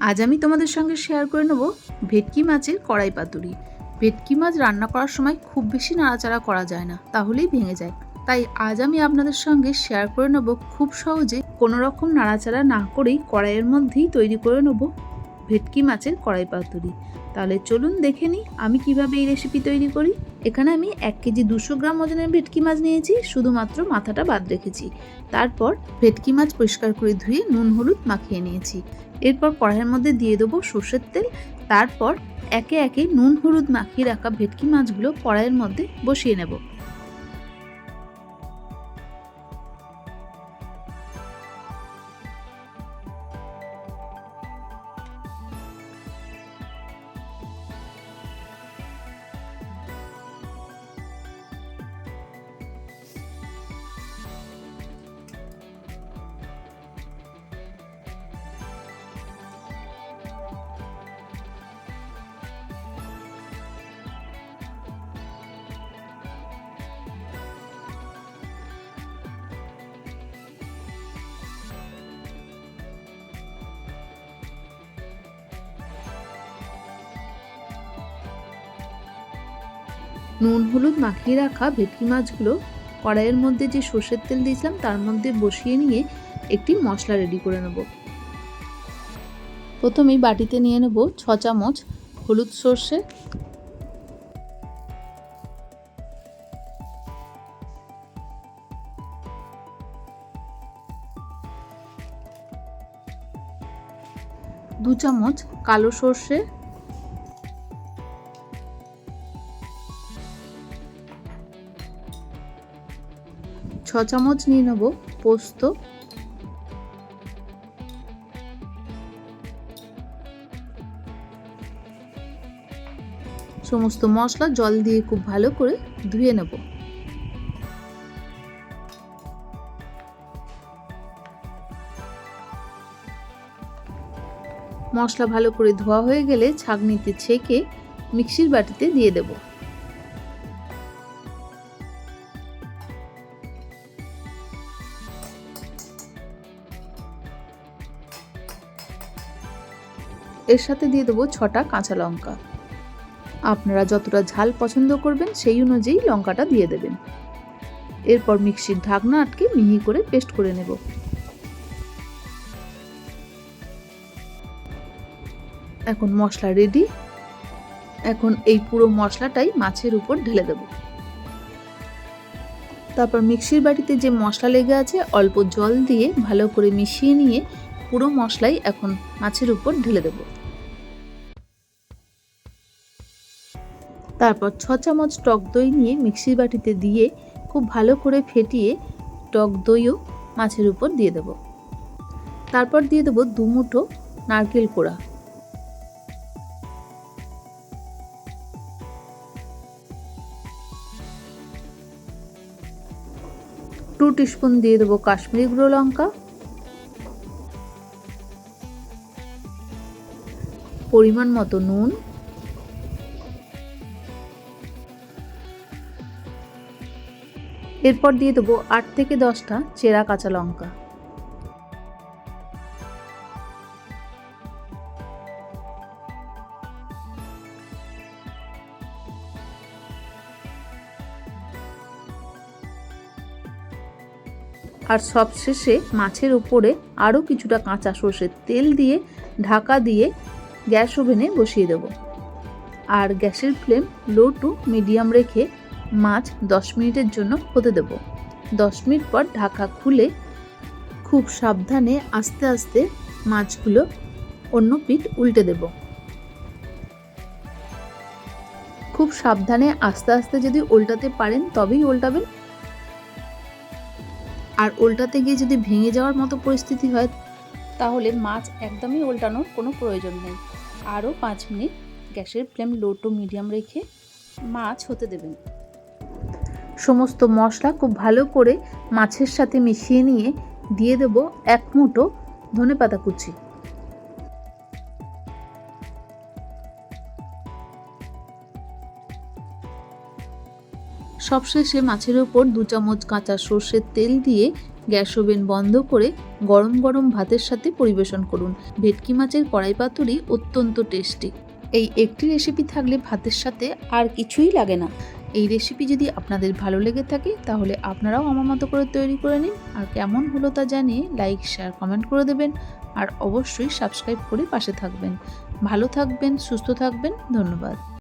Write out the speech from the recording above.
আজ আমি তোমাদের সঙ্গে শেয়ার করে নেব ভেটকি মাছের কড়াই পাতুরি। ভেটকি মাছ রান্না করার সময় খুব বেশি নাড়াচাড়া করা যায় না, তাহলেই ভেঙে যায়। তাই আজ আমি আপনাদের সঙ্গে শেয়ার করে নেব খুব সহজে কোনো রকম নাড়াচাড়া না করেই কড়াইয়ের মধ্যেই তৈরি করে নেব ভেটকি মাছের কড়াই পাতুরি। তাহলে চলুন দেখে নিই আমি কীভাবে এই রেসিপি তৈরি করি। এখানে আমি এক কেজি দুশো গ্রাম ওজনের ভেটকি মাছ নিয়েছি, শুধুমাত্র মাথাটা বাদ রেখেছি। তারপর ভেটকি মাছ পরিষ্কার করে ধুয়ে নুন হলুদ মাখিয়ে নিয়েছি। এরপর কড়াইয়ের মধ্যে দিয়ে দেবো সর্ষের তেল। তারপর একে একে নুন, হলুদ মাখিয়ে রাখা ভেটকি মাছগুলো কড়াইয়ের মধ্যে বসিয়ে নেব। নুন, হলুদ মাখিয়ে রাখা ভেটকি মাছগুলো কড়াইয়ের মধ্যে যে সর্ষের তেল দিয়েছিলাম, তার মধ্যে বসিয়ে নিয়ে একটি মশলা রেডি করে নেব। প্রথমেই বাটিতে নিয়ে নেব ছ চামচ হলুদ সর্ষে। দু চামচ কালো সর্ষে। ছ চামচ নিয়ে নেব পোস্ত। সমস্ত মশলা জল দিয়ে খুব ভালো করে ধুয়ে নেব। মশলা ভালো করে ধোয়া হয়ে গেলে ছাঁকনিতে ছেঁকে মিক্সির বাটিতে দিয়ে দেবো। এর সাথে দিয়ে দেবো ছটা কাঁচা লঙ্কা। আপনারা যতটা ঝাল পছন্দ করবেন সেই অনুযায়ী লঙ্কাটা দিয়ে দেবেন। এরপর মিক্সির ঢাকনা আটকে মিহি করে পেস্ট করে নেব। এখন মশলা রেডি এখন এই পুরো মশলাটাই মাছের উপর ঢেলে দেব। তারপর মিক্সির বাটিতে যে মশলা লেগে আছে, অল্প জল দিয়ে ভালো করে মিশিয়ে নিয়ে পুরো মশলাই এখন মাছের উপর ঢেলে দেব। তারপর ছ চামচ টক দই নিয়ে মিক্সির বাটিতে দিয়ে খুব ভালো করে ফেটিয়ে টক দইও মাছের উপর দিয়ে দেব। তারপর দিয়ে দেবো দু মুঠো নারকেল কোড়া। টু টিস্পুন দিয়ে দেবো কাশ্মীরি গুঁড়ো লঙ্কা। পরিমাণ মতো নুন। এরপর দিয়ে দেবো আট থেকে দশটা চেরা কাঁচা লঙ্কা। আর সবশেষে মাছের উপরে আরও কিছুটা কাঁচা সর্ষের তেল দিয়ে ঢাকা দিয়ে গ্যাস ওভেনে বসিয়ে দেব। আর গ্যাসের ফ্লেম লো টু মিডিয়াম রেখে মাছ দশ মিনিটের জন্য হতে দেব। দশ মিনিট পর ঢাকা খুলে খুব সাবধানে আস্তে আস্তে মাছগুলো অন্য পিঠ উল্টে দেব। খুব সাবধানে আস্তে আস্তে যদি উল্টাতে পারেন তবেই উল্টাবেন আর উল্টাতে গিয়ে যদি ভেঙে যাওয়ার মতো পরিস্থিতি হয় তাহলে মাছ একদমই উল্টানোর কোনো প্রয়োজন নেই। আরও পাঁচ মিনিট গ্যাসের ফ্লেম লো টু মিডিয়াম রেখে মাছ হতে দেবেন। সমস্ত মশলা খুব ভালো করে মাছের সাথে মিশিয়ে নিয়ে দিয়ে দেব এক মুঠো ধনে পাতা কুচি। সবশেষে মাছের ওপর দু চামচ কাঁচা সর্ষের তেল দিয়ে গ্যাস ওভেন বন্ধ করে গরম গরম ভাতের সাথে পরিবেশন করুন। ভেটকি মাছের কড়াই পাতুরি অত্যন্ত টেস্টি। এই একটি রেসিপি থাকলে ভাতের সাথে আর কিছুই লাগে না। এই রেসিপি যদি আপনাদের ভালো লেগে থাকে, তাহলে আপনারাও আমার মতো করে তৈরি করে নিন। আর কেমন হলো তা জানিয়ে লাইক শেয়ার কমেন্ট করে দেবেন। আর অবশ্যই সাবস্ক্রাইব করে পাশে থাকবেন। ভালো থাকবেন, সুস্থ থাকবেন। ধন্যবাদ।